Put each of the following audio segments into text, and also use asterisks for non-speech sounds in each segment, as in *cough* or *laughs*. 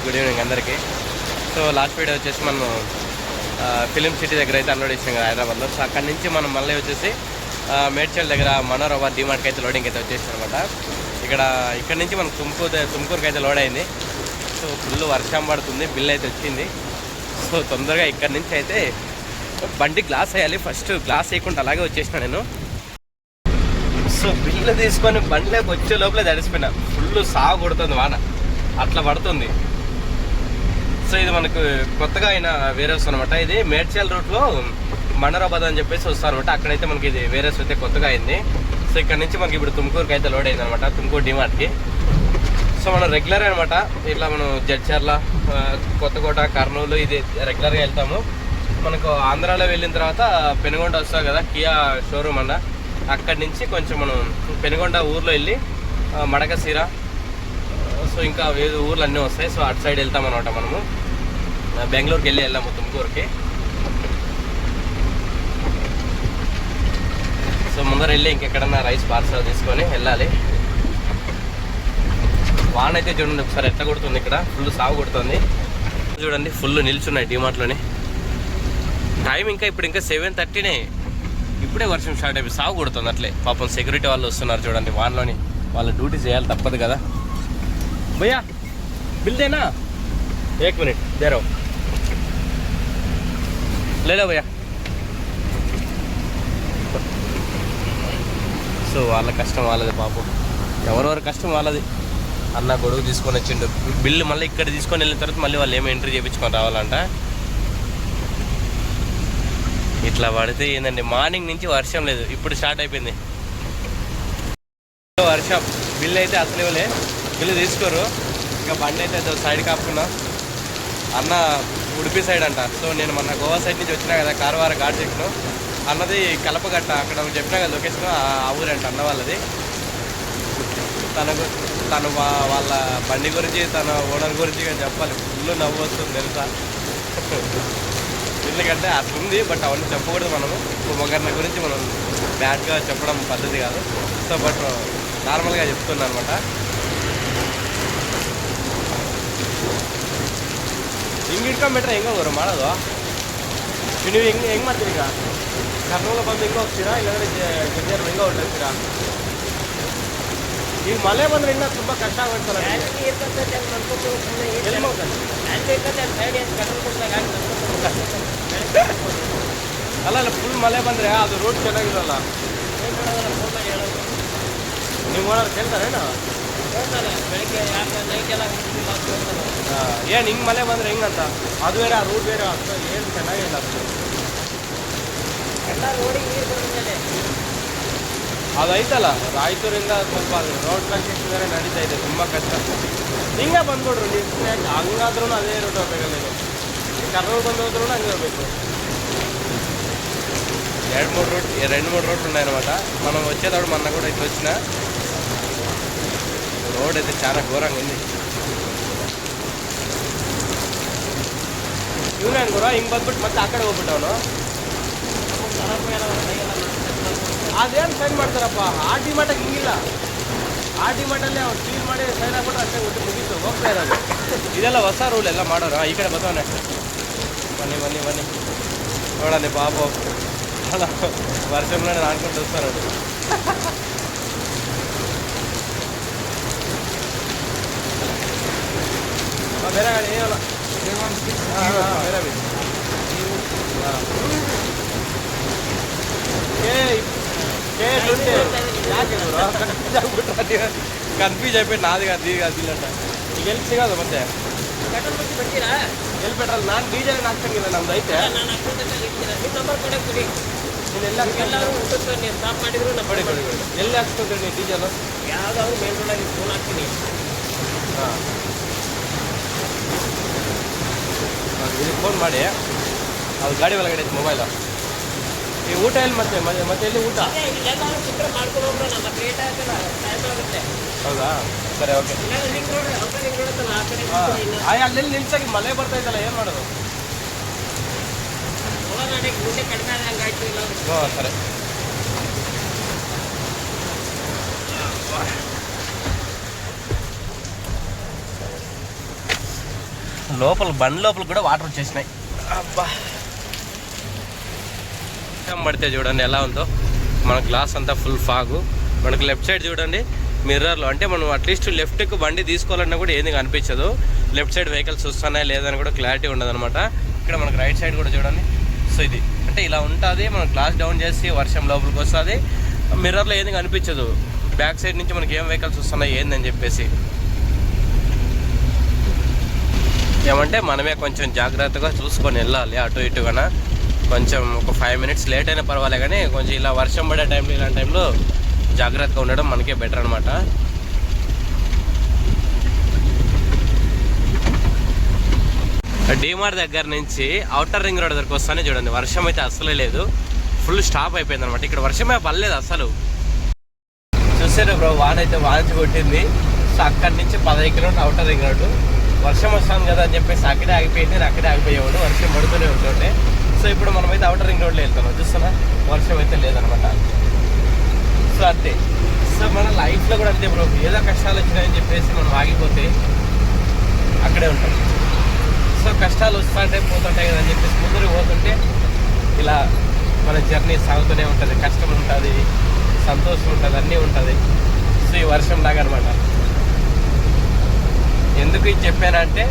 Guys good evening అందరికీ. So last video వచ్చేసి మనం ఫిలిం సిటీ దగ్గర అయితే అన్లోడ్ చేసినాం కదా హైదరాబాద్లో. సో అక్కడి నుంచి మనం మళ్ళీ వచ్చేసి మేడ్చల్ దగ్గర మనోరవ డిమార్ట్కి అయితే లోడింగ్ అయితే వచ్చేసాం అనమాట ఇక్కడ ఇక్కడ నుంచి మనం తుమ్కూరు తుమ్కూరుకి అయితే లోడ్ అయింది. సో ఫుల్ వర్షం పడుతుంది బిల్ అయితే వచ్చింది. సో తొందరగా ఇక్కడ నుంచి అయితే బండి గ్లాస్ వేయాలి. ఫస్ట్ గ్లాస్ వేయకుండా అలాగే వచ్చేసిన నేను. సో బిల్లు తీసుకొని బండిలోకి వచ్చే లోపలే తడిసిపోయినా. ఫుల్ సాగు కొడుతుంది వాన. అట్లా పడుతుంది. సో ఇది మనకు కొత్తగా అయిన వేరే అనమాట ఇది మేడ్చల్ రూట్లో మండరాబాద్ అని చెప్పేసి వస్తారు అనమాట అక్కడైతే మనకి ఇది వేరే అయితే కొత్తగా అయింది. సో ఇక్కడ నుంచి మనకి ఇప్పుడు తుమ్కూరుకి అయితే లోడ్ అయింది అనమాట తుమ్కూరు డిమార్ట్కి సో మనం రెగ్యులర్ అనమాట ఇట్లా మనం జడ్చర్ల కొత్తకోట కర్నూలు ఇది రెగ్యులర్గా వెళ్తాము. మనకు ఆంధ్రాలో వెళ్ళిన తర్వాత పెనుగొండ వస్తాం కదా కియా షోరూమ్ అన్న. అక్కడి నుంచి కొంచెం మనం పెనుగొండ ఊర్లో వెళ్ళి ఆ, సో ఇంకా వేరే ఊర్లు అన్నీ వస్తాయి. సో అటు సైడ్ వెళ్తాం అనమాట మనము. బెంగళూరుకి వెళ్ళి వెళ్ళాము తుమ్కూరుకి సో ముందర వెళ్ళి ఇంకెక్కడన్నా రైస్ పార్సల్ తీసుకొని వెళ్ళాలి. వాన్ అయితే చూడండి ఒకసారి ఎట్లా కొడుతుంది ఇక్కడ. ఫుల్ సాగు కొడుతుంది. చూడండి ఫుల్ నిల్చున్నాయి డిమార్ట్లోని. టైం ఇంకా ఇప్పుడు ఇంకా సెవెన్ థర్టీనే ఇప్పుడే వర్షం స్టార్ట్ అయిపోయి సాగు కొడుతుంది అట్లే. పాపం సెక్యూరిటీ వాళ్ళు వస్తున్నారు చూడండి వాన్లోని. వాళ్ళ డ్యూటీ చేయాలి తప్పదు కదా. భయ్యా मिनट दे ఏక్ మినిట్ ले लो భయ్యా సో వాళ్ళ కష్టం వాళ్ళది పాపం. ఎవరెవరి కష్టం వాళ్ళది. అన్న గొడుగు తీసుకొని వచ్చిండు. బిల్లు మళ్ళీ ఇక్కడ తీసుకొని వెళ్ళిన తర్వాత మళ్ళీ వాళ్ళు ఏమో ఎంట్రీ చేయించుకొని రావాలంట. ఇట్లా పడితే ఏందండి? మార్నింగ్ నుంచి వర్షం లేదు. ఇప్పుడు స్టార్ట్ అయిపోయింది. వర్షం. బిల్లు అయితే అసలు ఇవ్వలే. బిల్లు తీసుకోరు. ఇంకా బండి అయితే ఏదో సైడ్ కాపుకున్నా. అన్న ఉడిపి సైడ్ అంట. సో నేను మొన్న గోవా సైడ్ నుంచి వచ్చినా కదా కారవార ఘాట్ చెక్ను అన్నది కలపగట్ట అక్కడ చెప్పినా కదా లొకేషన్ ఆ ఊరంట అన్న వాళ్ళది. తనకు తను వాళ్ళ బండి గురించి తన ఓనర్ గురించి కానీ చెప్పాలి. ఫుల్ నవ్వు వస్తుంది తెలుసా? ఎందుకంటే అట్లుంది బట్ అవన్నీ చెప్పకూడదు మనము. ఒకరిని గురించి మనం బ్యాడ్గా చెప్పడం పద్ధతి కాదు. సో బట్ నార్మల్గా చెప్తున్నా అనమాట ಹಿಂಗೆ ಇಟ್ಕೊಂಬಿಟ್ರೆ ಹೆಂಗೆ ಹೋಗೋರು ಮಾಡೋದು. ನೀವು ಹೆಂಗೆ ಹೆಂಗೆ ಮಾಡ್ತೀರಿ ಈಗ? ಕರ್ನೂಲ ಬಂದು ಹಿಂಗೆ ಹೋಗ್ತೀರಾ? ಇಲ್ಲಾಂದ್ರೆ ಜೊತೆಯವ್ರು ಹೆಂಗೆ ಹೊರಟಿರ್ತೀರಾ ಈಗ ಮಳೆ ಬಂದ್ರೆ ಇನ್ನೂ ತುಂಬ ಕಷ್ಟ ಆಗುತ್ತಲ್ಲ ಅಲ್ಲ ಅಲ್ಲ ಫುಲ್ ಮಳೆ ಬಂದರೆ ಅದು ರೋಡ್ ಚೆನ್ನಾಗಿರಲ್ಲ. ನೀವು ಓನರ್ ಕೇಳ್ತಾರೇನು? ಏನು ಹಿಂಗೆ ಮಳೆ ಬಂದ್ರೆ ಹೆಂಗಂತ ಅದು ಬೇರೆ ಆ ರೂಟ್ ಬೇರೆ ಅಂತ ಏನು ಚೆನ್ನಾಗಿಲ್ಲ ಅದು ಅದು ಐತಲ್ಲ ರಾಯಚೂರಿಂದ ಸ್ವಲ್ಪ ರೋಡ್ ಕನ್ಸ್ಟ್ರಕ್ಷನ್ ಬೇರೆ ನಡೀತಾ ಇದೆ ತುಂಬ ಕಷ್ಟ ಹಿಂಗೆ ಬಂದ್ಬಿಡ್ರು ನೀವು ಸುಮ್ಮನೆ ಹಂಗಾದ್ರೂ ಅದೇ ರೂಟ್ ಹೋಗ್ಬೇಕಲ್ಲ ನೀವು ಕರ್ನೂಲು ಬಂದು ಹೋದ್ರೂ ಹಂಗೆ ಹೋಗ್ಬೇಕು ಎರಡು మూడు రూట్ రెండు మూడు రోడ్లు ఉన్నాయన్నమాట మనం వచ్చేటప్పుడు మొన్న కూడా ఇట్లా వచ్చిన ರೋಡ್ ಇದೆ చాలా ఘోరంగా ఉంది ಇವನೇ ಹಿಂಗೆ ಬಂದ್ಬಿಟ್ಟು ಮತ್ತೆ ಆ ಕಡೆ ಹೋಗ್ಬಿಟ್ಟವನು? ಅದೇನು ಸೈನ್ ಮಾಡ್ತಾರಪ್ಪ? ಆ ಡಿ ಹಿಂಗಿಲ್ಲ. ಆ ಡಿ ಮಟ್ಟಲ್ಲಿ ಅವ್ರು ಕ್ಲೀನ್ ಮಾಡಿ ಸೈನ್ ಹಾಕ್ಬಿಟ್ಟು ಅಷ್ಟೇ ಒಟ್ಟು ಮುಗೀತು, ಹೋಗ್ತಾ ಇರೋದು. ಇದೆಲ್ಲ ಹೊಸ ರೂಲ್ ಎಲ್ಲ ಮಾಡೋಣ ಈ ಕಡೆ ಬಂದವನೇ ಬನ್ನಿ ಬನ್ನಿ ಬನ್ನಿ. ನೋಡಲ್ಲಿ ಬಾಬು. ಅಲ್ಲ, ವರ್ಷ ನಾನು ಅನ್ಕೊಂಡು ಹೋಗ್ತಾನೆ ಬೇರೆ ಕನ್ಫ್ಯೂಸ್ ಆಯ್ಬಿಟ್ಟು ನಾದಿ ಅದು ಈಗ ಅದಿಲ್ಲ ಈಗ ಎಲ್ಲಿ ಸಿಗೋದು ಮತ್ತೆ? ಎಲ್ಲಿ ಪೆಟ್ರೋಲ್ ನಾನು ಡೀಸೆಲ್ ಹಾಕ್ಸಂಗಿಲ್ಲ ನಮ್ದು ಐತೆ. ಎಲ್ಲಿ ಹಾಕ್ಸ್ಕೊತೀನಿ ಡೀಸೆಲ್ ಯಾವ್ದಾದ್ರು ಮೇಲ್ಗಡೆ ಫೋನ್ ಹಾಕ್ತೀನಿ. ಹಾಂ. ಇಲ್ಲಿ ಫೋನ್ ಮಾಡಿ. ಅವ್ರ ಗಾಡಿ ಒಳಗಡೆ ಐತೆ ಮೊಬೈಲು ಈ ಊಟ ಎಲ್ಲಿ ಮತ್ತೆ? ಮತ್ತೆ ಮತ್ತೆ ಎಲ್ಲಿ ಊಟ? ಹೌದಾ? ಸರಿ ಓಕೆ ಆಯ್ ಅಲ್ಲಿ ನಿಲ್ಸಾಗಿ ಮಳೆ ಬರ್ತಾ ಇದ್ದಲ್ಲ ಏನು ಮಾಡೋದು? ಹಾಂ ಸರಿ. లోపల బండి లోపల కూడా వాటర్ వచ్చేసినాయి. అబ్బా. పడితే చూడండి ఎలా ఉందో. మన గ్లాస్ అంతా ఫుల్ ఫాగు. మనకు లెఫ్ట్ సైడ్ చూడండి మిర్రర్లో అంటే మనం అట్లీస్ట్ లెఫ్ట్కి బండి తీసుకోవాలన్నా కూడా ఏంది కనిపించదు లెఫ్ట్ సైడ్ వెహికల్స్ వస్తున్నాయి లేదని కూడా క్లారిటీ ఉండదు అనమాట ఇక్కడ మనకు రైట్ సైడ్ కూడా చూడండి. సో ఇది. అంటే ఇలా ఉంటుంది మనం గ్లాస్ డౌన్ చేసి వర్షం లోపలికి వస్తుంది. మిర్రర్లో ఏంది కనిపించదు బ్యాక్ సైడ్ నుంచి మనకి ఏం వెహికల్స్ వస్తున్నాయి ఏందని చెప్పేసి. ఏమంటే మనమే కొంచెం జాగ్రత్తగా చూసుకొని వెళ్ళాలి అటు ఇటుగా కొంచెం ఒక ఫైవ్ మినిట్స్ లేట్ అయినా పర్వాలే కానీ కొంచెం ఇలా వర్షం పడే టైంలో ఇలాంటి టైంలో జాగ్రత్తగా ఉండడం మనకే బెటర్ అనమాట డీమార్ దగ్గర నుంచి అవుటర్ రింగ్ రోడ్ దగ్గరకు వస్తానే చూడండి. వర్షం అయితే అస్సలే లేదు. ఫుల్ స్టాప్ అయిపోయింది అనమాట ఇక్కడ వర్షమే పడలేదు అసలు చూసారు బ్రో? వాన అయితే కొట్టింది. సో అక్కడి నుంచి పదహైదు కిలోమీటర్ అవుటర్ రింగ్ రోడ్డు వర్షం వస్తాను కదా అని చెప్పేసి అక్కడే ఆగిపోయింది నేను అక్కడే ఆగిపోయేవాడు. వర్షం పడుతూనే ఉంటుండే. సో ఇప్పుడు మనమైతే అవుటర్ రింగ్ రోడ్లో వెళ్తున్నాం. చూస్తున్నా? వర్షం అయితే లేదనమాట. సో అంతే. సో మన లైఫ్లో కూడా అంతే బ్రో ఏదో కష్టాలు వచ్చినాయని చెప్పేసి మనం ఆగిపోతే అక్కడే ఉంటాం. సో కష్టాలు వస్తుంటే పోతుంటాయి కదా అని చెప్పేసి ముందుకు పోతుంటే ఇలా మన జర్నీ సాగుతూనే ఉంటుంది. కష్టం ఉంటుంది సంతోషం ఉంటుంది అన్నీ ఉంటుంది. సో ఈ వర్షం లాగా అనమాట ఎందుకు ఇది చెప్పానంటే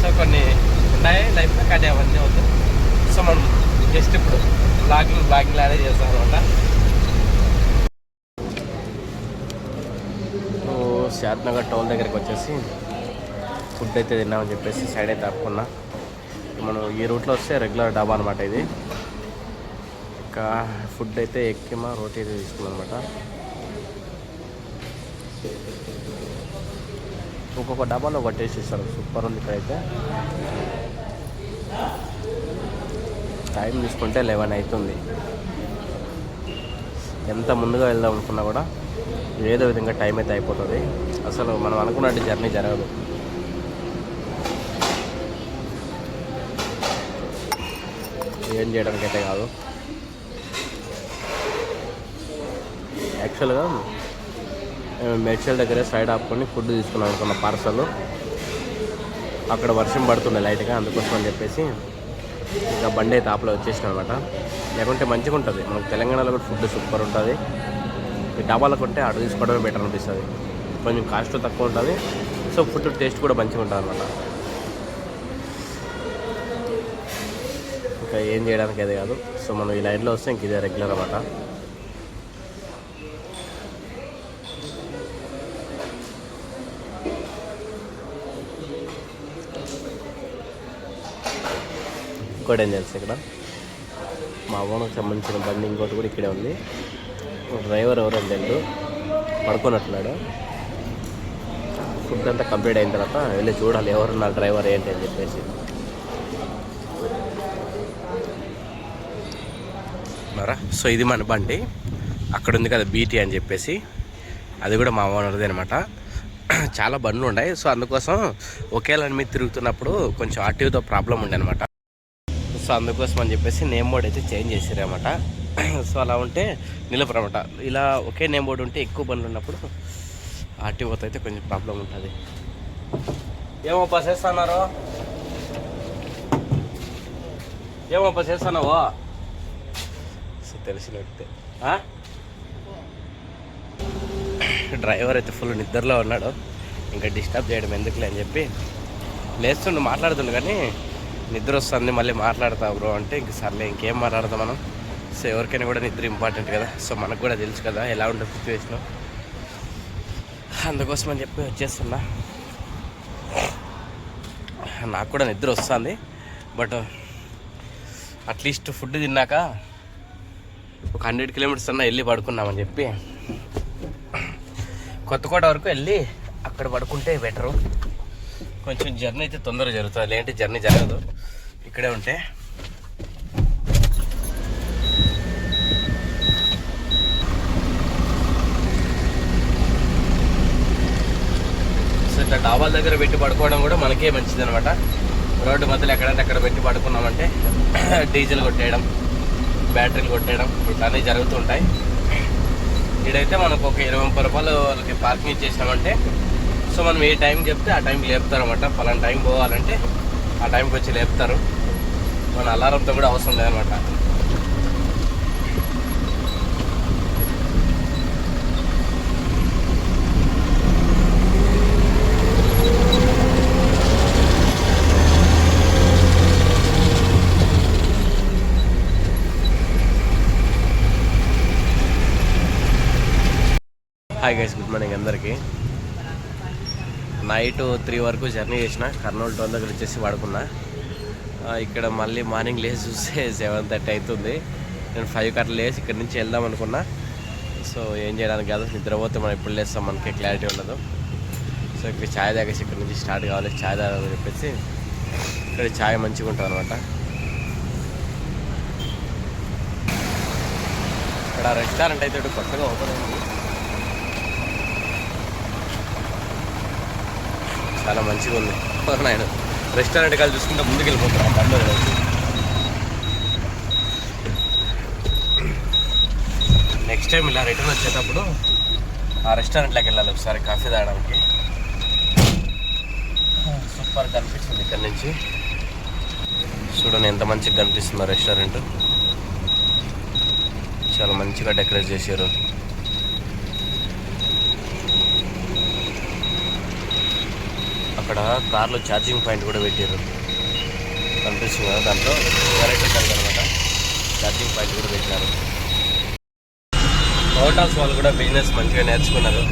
సో కొన్ని ఉన్నాయి లైఫ్లో కానీ అవన్నీ అవుతాయి సో మనం జస్ట్ ఇప్పుడు బ్లాగింగ్ బ్లాగింగ్ లానే చేస్తాం అనమాట. శాద్నగర్ టోల్ దగ్గరికి వచ్చేసి ఫుడ్ అయితే తిన్నామని చెప్పేసి సైడ్ అయితే ఆపుకున్నా. మనం ఈ రూట్లో వస్తే రెగ్యులర్ డాబా అనమాట ఇది. ఇంకా ఫుడ్ అయితే ఎక్కిమా రోటీ అయితే తీసుకున్నాం అనమాట ఒక్కొక్క డబ్బాలో ఒక టేస్ట్ ఇస్తారు సూపర్ ఉంది ఇక్కడైతే. టైం తీసుకుంటే లెవెన్ అవుతుంది ఎంత ముందుగా వెళ్దాం అనుకున్నా కూడా ఏదో విధంగా టైం అయితే అయిపోతుంది. అసలు మనం అనుకున్నట్టు జర్నీ జరగదు. ఏం చేయడానికి అయితే కాదు యాక్చువల్గా మెడిషల్ మేడ్చల్ దగ్గరే సైడ్ ఆపుకొని ఫుడ్ తీసుకున్నాం అనుకున్న పార్సల్ అక్కడ వర్షం పడుతుండే లైట్గా అందుకోసం అని చెప్పేసి ఇంకా బండి అయితే ఆపలో వచ్చేసిన అనమాట లేకుంటే మంచిగా ఉంటుంది. మనకు తెలంగాణలో కూడా ఫుడ్ సూపర్ ఉంటుంది. ఈ డాబాలకు ఉంటే అటు తీసుకోవడమే బెటర్ అనిపిస్తుంది. కొంచెం కాస్ట్ తక్కువ ఉంటుంది. సో ఫుడ్ టేస్ట్ కూడా మంచిగా ఉంటుంది అనమాట ఇంకా ఏం చేయడానికి అదే కాదు. సో మనం ఈ లైన్లో వస్తే ఇంక ఇదే రెగ్యులర్ అనమాట ఇంకోటి ఏం తెలుసు ఇక్కడ? మా ఓనర్కి సంబంధించిన బండి ఇంకోటి కూడా ఇక్కడే ఉంది. డ్రైవర్ ఎవరో తెలియదు పడుకున్నట్టున్నాడు. ఫుడ్ అంతా కంప్లీట్ అయిన తర్వాత వెళ్ళి చూడాలి ఎవరు నా డ్రైవర్ ఏంటి అని చెప్పేసి. సో ఇది మన బండి. అక్కడ ఉంది కదా బీటీ అని చెప్పేసి. అది కూడా మా ఓనర్ది అనమాట *clears throat* చాలా బండ్లు ఉన్నాయి. సో అందుకోసం ఒకేలా మీద తిరుగుతున్నప్పుడు కొంచెం ఆర్టీఓతో ప్రాబ్లం ఉండే అనమాట సో అందుకోసం అని చెప్పేసి నేమ్ బోర్డ్ అయితే చేంజ్ చేసారన్నమాట *clears throat* సో అలా ఉంటే నిలపరమాట ఇలా ఒకే నేమ్ బోర్డు ఉంటే ఎక్కువ బండ్లు ఉన్నప్పుడు ఆర్టీఓతో అయితే కొంచెం ప్రాబ్లం ఉంటుంది. ఏమో బస్ వేస్తున్నారు ఏమో బస్ వేస్తున్నావో సో తెలిసిన వ్యక్తే డ్రైవర్ అయితే ఫుల్ నిద్రలో ఉన్నాడు. ఇంకా డిస్టర్బ్ చేయడం ఎందుకులే అని చెప్పి లేస్తుండు మాట్లాడుతుండు కానీ నిద్ర వస్తుంది మళ్ళీ మాట్లాడతా బ్రో అంటే ఇంక సర్లే ఇంకేం మాట్లాడతాం మనం. సో ఎవరికైనా కూడా నిద్ర ఇంపార్టెంట్ కదా. సో మనకు కూడా తెలుసు కదా ఎలా ఉంటుంది సిచ్యువేషన్ అందుకోసం అని చెప్పి వచ్చేస్తున్నా. నాకు కూడా నిద్ర వస్తుంది బట్ అట్లీస్ట్ ఫుడ్ తిన్నాక ఒక హండ్రెడ్ కిలోమీటర్స్ అన్న వెళ్ళి పడుకున్నామని చెప్పి కొత్తకోట వరకు వెళ్ళి అక్కడ పడుకుంటే బెటరు కొంచెం జర్నీ అయితే తొందరగా జరుగుతుంది. లేదంటే జర్నీ జరగదు. ఇక్కడే ఉంటే. సో ఇట్లా డాబాల దగ్గర పెట్టి పడుకోవడం కూడా మనకే మంచిది అనమాట రోడ్డు మధ్యలో ఎక్కడంటే అక్కడ పెట్టి పడుకున్నామంటే *clears throat* డీజిల్ కొట్టేయడం బ్యాటరీలు కొట్టేయడం ఇట్లానే జరుగుతుంటాయి. ఇడైతే మనకు ఒక ఇరవై ముప్పై రూపాయలు వాళ్ళకి పార్కింగ్ ఇచ్చేసామంటే సో మనం ఏ టైం చెప్తే ఆ టైంకి లేపుతారు అనమాట పలానా టైం పోవాలంటే ఆ టైంకి వచ్చి లేపుతారు. మన అలారంతో కూడా అవసరం లేదనమాట హాయ్ గైస్ గుడ్ మార్నింగ్ అందరికీ. నైట్ త్రీ వరకు జర్నీ చేసిన. కర్నూలు టోల్ దగ్గర వచ్చేసి పడుకున్నా ఇక్కడ మళ్ళీ మార్నింగ్ లేచి చూస్తే *laughs* సెవెన్ థర్టీ అవుతుంది. నేను ఫైవ్ కట్ల లేచి ఇక్కడ నుంచి వెళ్దాం అనుకున్నా. సో ఏం చేయడానికి కాదు నిద్రపోతే మనం ఎప్పుడు లేస్తాం మనకి క్లారిటీ ఉండదు. సో ఇక్కడ ఛాయ్ తాగేసి ఇక్కడ నుంచి స్టార్ట్ కావాలి ఛాయ్ తాగాలని చెప్పేసి ఇక్కడ ఛాయ్ మంచిగా ఉంటుంది అనమాట ఇక్కడ రెస్టారెంట్ అయితే ఇప్పుడు కొత్తగా ఓపెన్ అయింది. చాలా మంచిగా ఉంది. నాయన. రెస్టారెంట్ కాదు చూసుకుంటే ముందుకు వెళ్ళిపోతారు బండ్లో నెక్స్ట్ టైం ఇలా రిటర్న్ వచ్చేటప్పుడు ఆ రెస్టారెంట్లోకి వెళ్ళాలి ఒకసారి కాఫీ తాగడానికి. సూపర్ కనిపిస్తుంది ఇక్కడ నుంచి. చూడండి ఎంత మంచిగా కనిపిస్తుందో రెస్టారెంట్. చాలా మంచిగా డెకరేట్ చేశారు. అక్కడ కార్లో ఛార్జింగ్ పాయింట్ కూడా పెట్టారు కనిపిస్తుంది కదా దాంట్లో ఎలక్ట్రికల్ అనమాట ఛార్జింగ్ పాయింట్ కూడా పెట్టినారు. హోటల్స్ వాళ్ళు కూడా బిజినెస్ మంచిగా నేర్చుకున్నారు.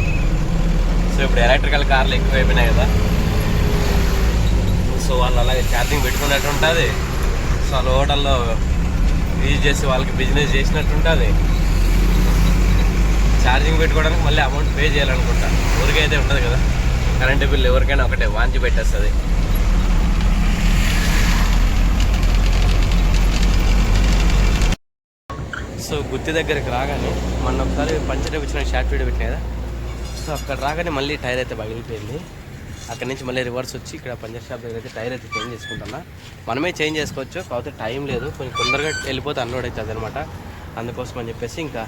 సో ఇప్పుడు ఎలక్ట్రికల్ కార్లు ఎక్కువ అయిపోయినాయి కదా. సో వాళ్ళు అలాగే ఛార్జింగ్ పెట్టుకున్నట్టు ఉంటుంది. సో వాళ్ళ హోటల్లో యూజ్ చేసి వాళ్ళకి బిజినెస్ చేసినట్టు ఉంటుంది. ఛార్జింగ్ పెట్టుకోవడానికి మళ్ళీ అమౌంట్ పే చేయాలనుకుంటా. ఊరికైతే ఉండదు కదా. కరెంటు బిల్ ఎవరికైనా ఒకటే వాంచి పెట్టేస్తుంది. సో గుత్తి దగ్గరికి రాగానే మొన్న ఒకసారి పంచర్ వచ్చిన షార్ట్ వీడియో పెట్టిన కదా? సో అక్కడ రాగానే మళ్ళీ టైర్ అయితే పగిలిపోయింది. అక్కడ నుంచి మళ్ళీ రివర్స్ వచ్చి ఇక్కడ పంచర్ షాప్ దగ్గర అయితే టైర్ అయితే చేంజ్ చేసుకుంటున్నా. మనమే చేంజ్ చేసుకోవచ్చు కాకపోతే టైం లేదు. కొంచెం తొందరగా వెళ్ళిపోతే అన్లోడ్ అవుతుంది అనమాట అందుకోసం అని చెప్పేసి ఇంకా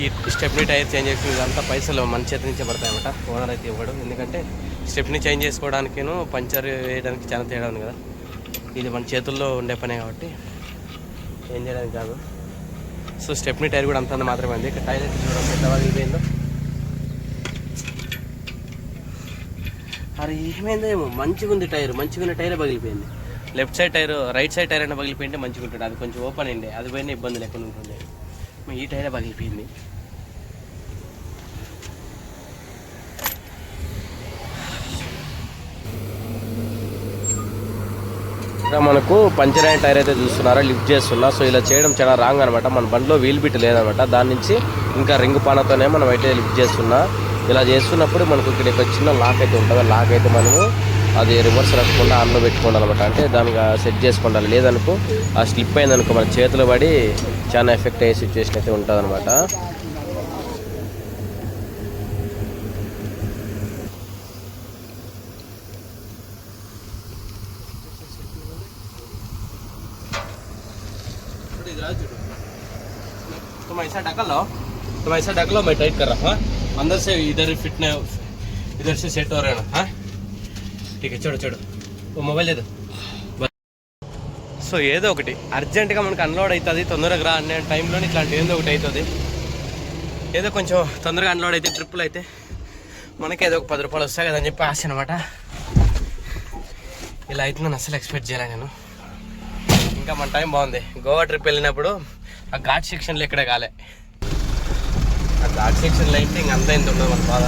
ఈ స్టెప్ని టైర్ చేంజ్ చేసి ఇదంతా పైసలు మన చేతి నుంచే పడతాయన్నమాట. ఓనర్ అయితే ఇవ్వడం. ఎందుకంటే స్టెప్ని చేంజ్ చేసుకోవడానికేను పంచర్ వేయడానికి చాలా తేడా ఉంది కదా. ఇది మన చేతుల్లో ఉండే పనే కాబట్టి ఏం చేయడానికి కాదు. సో స్టెప్నీ టైర్ కూడా అంతంత మాత్రమే ఉంది. ఇక్కడ టైర్ అయితే చూడడం పెద్ద అరే ఏమైందేమో ఏమో. మంచిగా ఉంది టైర్. మంచిగా ఉన్న టైరే పగిలిపోయింది. Left side tyre right side tyre అయినా పగిలిపోయింటే మంచిగా ఉంటుంది అది కొంచెం ఓపెన్ అయింది అది పోయిన ఇబ్బంది లేకుండా ఉంటుంది ఈ టైర్ పగిలిపోయింది ఇక్కడ మనకు పంచర్ అయిన టైర్ అయితే చూస్తున్నారా లిఫ్ట్ చేస్తున్నా. సో ఇలా చేయడం చాలా రాంగ్ అనమాట మన బండిలో వీల్ బిట్ లేదనమాట దాని నుంచి ఇంకా రింగ్ పానతోనే మనం అయితే లిఫ్ట్ చేస్తున్నా. ఇలా చేస్తున్నప్పుడు మనకు ఇక్కడ ఒక చిన్న లాక్ అయితే ఉంటుంది. లాక్ అయితే మనము అది రివర్స్ రక్కకుండా ఆన్లో పెట్టుకోవాలన్నమాట అంటే దానికి సెట్ చేసుకోవాలి లేదనుకో ఆ స్లిప్ అయిందనుకో మన చేతిలో పడి చాలా ఎఫెక్ట్ అయ్యే సిచ్యువేషన్ అయితే ఉంటుంది అనమాట तुम ऐसा ढका लो तुम ऐसा ढक लो मैं टाइट कर रहा हूँ हाँ? अंदर से इधर फिट न इधर से सेट हो रहे ना हाँ ठीक है ఇక చూడు చూడు. ఓ మొబైల్ లేదు. సో ఏదో ఒకటి అర్జెంట్గా మనకు అన్లోడ్ అవుతుంది తొందరగా రా అనే టైంలో ఇట్లాంటి ఏదో ఒకటి అవుతుంది ఏదో కొంచెం తొందరగా అన్లోడ్ అయితే ట్రిప్పులు అయితే మనకి ఏదో ఒక పది రూపాయలు వస్తాయి కదని చెప్పి ఆశ అనమాట ఇలా అవుతుందని అసలు ఎక్స్పెక్ట్ చేయలే నేను. ఇంకా మన టైం బాగుంది. గోవా ట్రిప్ వెళ్ళినప్పుడు ఆ ఘాట్ సెక్షన్లో ఇక్కడే కాలే. ఆ ఘాట్ సెక్షన్లో అయితే ఇంక అంతా ఇంత ఉండదు మన బాధ.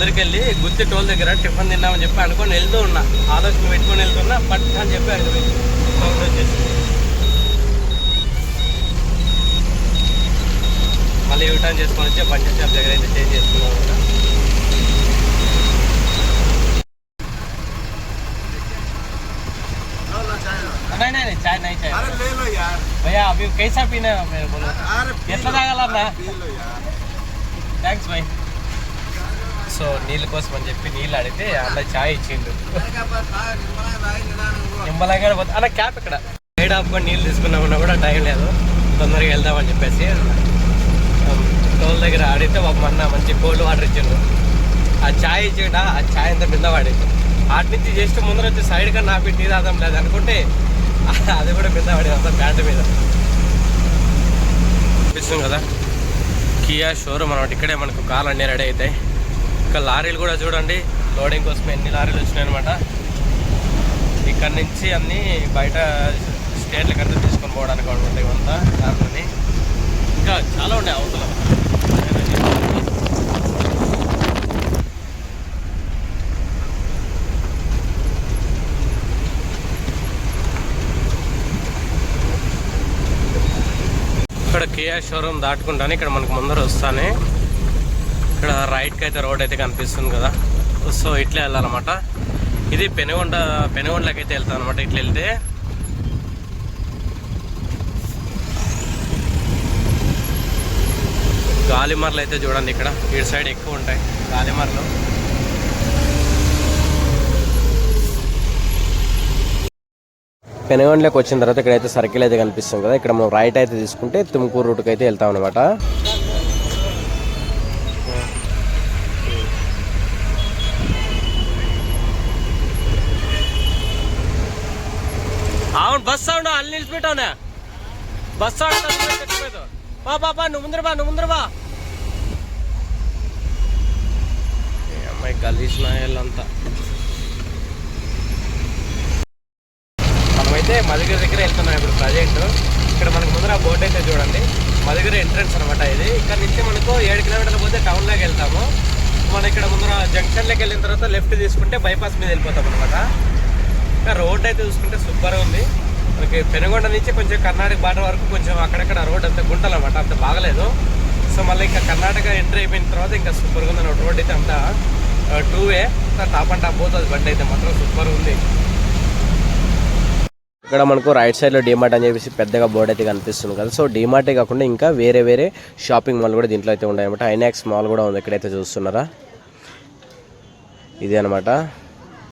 ముందరికెళ్ళి గుత్తి టోల్ దగ్గర టిఫిన్ తిన్నామని చెప్పి అనుకొని వెళ్తూ ఉన్నా ఆలోచన పెట్టుకొని వెళ్తున్నా పట్ అని చెప్పి ఐదు సౌండ్ వచ్చేసి మళ్ళీ యూటర్న్ చేసుకొని వచ్చి పంచర్ షాప్ దగ్గర అయితే చేంజ్ చేసుకున్నాం అనమాట नहीं नहीं नहीं चाय नहीं चाय अरे ले लो यार भैया अभी कैसा पीना है मेरे बोलो अरे पी ఎట్లా लो, తాగాలన్నా సో నీళ్ళ కోసం అని చెప్పి నీళ్ళు అడిగితే అన్న చాయ్ ఇచ్చిండు నిమ్మలంగా పోతే అలా క్యాప్ ఇక్కడ. సైడ్ ఆపుకొని నీళ్ళు తీసుకున్నామన్నా కూడా టైం లేదు. తొందరగా వెళ్దామని చెప్పేసి టోల్ దగ్గర ఆడితే ఒక మొన్న మంచి కోల్డ్ వాటర్ ఇచ్చిండు ఆ చాయ్ ఇచ్చిండ ఆ చాయ్ అంతా కింద పడింది. అటు నుంచి జస్ట్ ముందర వచ్చి సైడ్ కన్నా ఆపి టీ తాగడం లేదు అనుకుంటే *laughs* అది కూడా కింద పడింది అంతా ప్యాంట్ మీద. అనిపిస్తుంది కదా? కియా షోరూమ్ అనమాట ఇక్కడే మనకు కార్లు అన్నీ రెడీ అవుతాయి ఇంకా లారీలు కూడా చూడండి. లోడింగ్ కోసం ఎన్ని లారీలు వచ్చినాయి అనమాట ఇక్కడ నుంచి అన్ని బయట స్టేట్లకు అంతా తీసుకొని పోవడానికి అనమాట ఇవంతా కార్లని ఇంకా చాలా ఉన్నాయి అవతల. ఇక్కడ కేఆర్ షోరూమ్ దాటుకుంటానే ఇక్కడ మనకు ముందర వస్తానే. ఇక్కడ రైట్కి అయితే రోడ్ అయితే కనిపిస్తుంది కదా. సో ఇట్లా వెళ్ళాలన్నమాట. ఇది పెనుగొండ పెనుగొండలోకి అయితే వెళ్తాం అనమాట ఇట్లా వెళ్తే. గాలిమర్లు అయితే చూడండి ఇక్కడ. ఇటు సైడ్ ఎక్కువ ఉంటాయి గాలిమర్లు. పెనగొండలోకి వచ్చిన తర్వాత ఇక్కడైతే సర్కిల్ అయితే కనిపిస్తుంది కదా. ఇక్కడ మనం రైట్ అయితే తీసుకుంటే తుమ్కూరు రూట్కి అయితే వెళ్తాం అనమాట అవును బస్ సౌండ్ పెట్టావునా బస్ బా బా బా నువ్వు ముందర బా నువ్వు ముందర బా. అమ్మాయి గలీసిన వీళ్ళంతా మనమైతే మధుగిరి దగ్గర వెళ్తున్నాం ఇప్పుడు ప్రజెంట్ ఇక్కడ మనకు ముందర బోర్డు అయితే చూడండి. మధుగిరి ఎంట్రన్స్ అనమాట ఇది. ఇక్కడ నుంచి మనకు ఏడు కిలోమీటర్లు పోతే టౌన్లోకి వెళ్తాము. మనం ఇక్కడ ముందర జంక్షన్లోకి వెళ్ళిన తర్వాత లెఫ్ట్ తీసుకుంటే బైపాస్ మీద వెళ్ళిపోతాం అనమాట ఇంకా రోడ్ అయితే చూసుకుంటే సూపర్గా ఉంది. మనకి పెనుగొండ నుంచి కొంచెం కర్ణాటక బార్డర్ వరకు కొంచెం అక్కడక్కడ రోడ్ అంత గుంటలు అనమాట అంత బాగలేదు. సో మళ్ళీ ఇంకా కర్ణాటక ఎంట్రీ అయిపోయిన తర్వాత ఇంకా సూపర్గా ఉంది. రోడ్ అయితే అంతా two way top and top పోతుంది. బండి అయితే మాత్రం సూపర్ ఉంది. ఇక్కడ మనకు రైట్ సైడ్లో డీమార్ట్ అని చెప్పేసి పెద్దగా బోర్డు అయితే కనిపిస్తుంది కదా. సో డీమార్టే కాకుండా ఇంకా వేరే వేరే షాపింగ్ మాల్ కూడా దీంట్లో అయితే ఉన్నాయి అనమాట ఐనాక్స్ మాల్ కూడా ఉంది. ఇక్కడైతే చూస్తున్నారా? ఇది అనమాట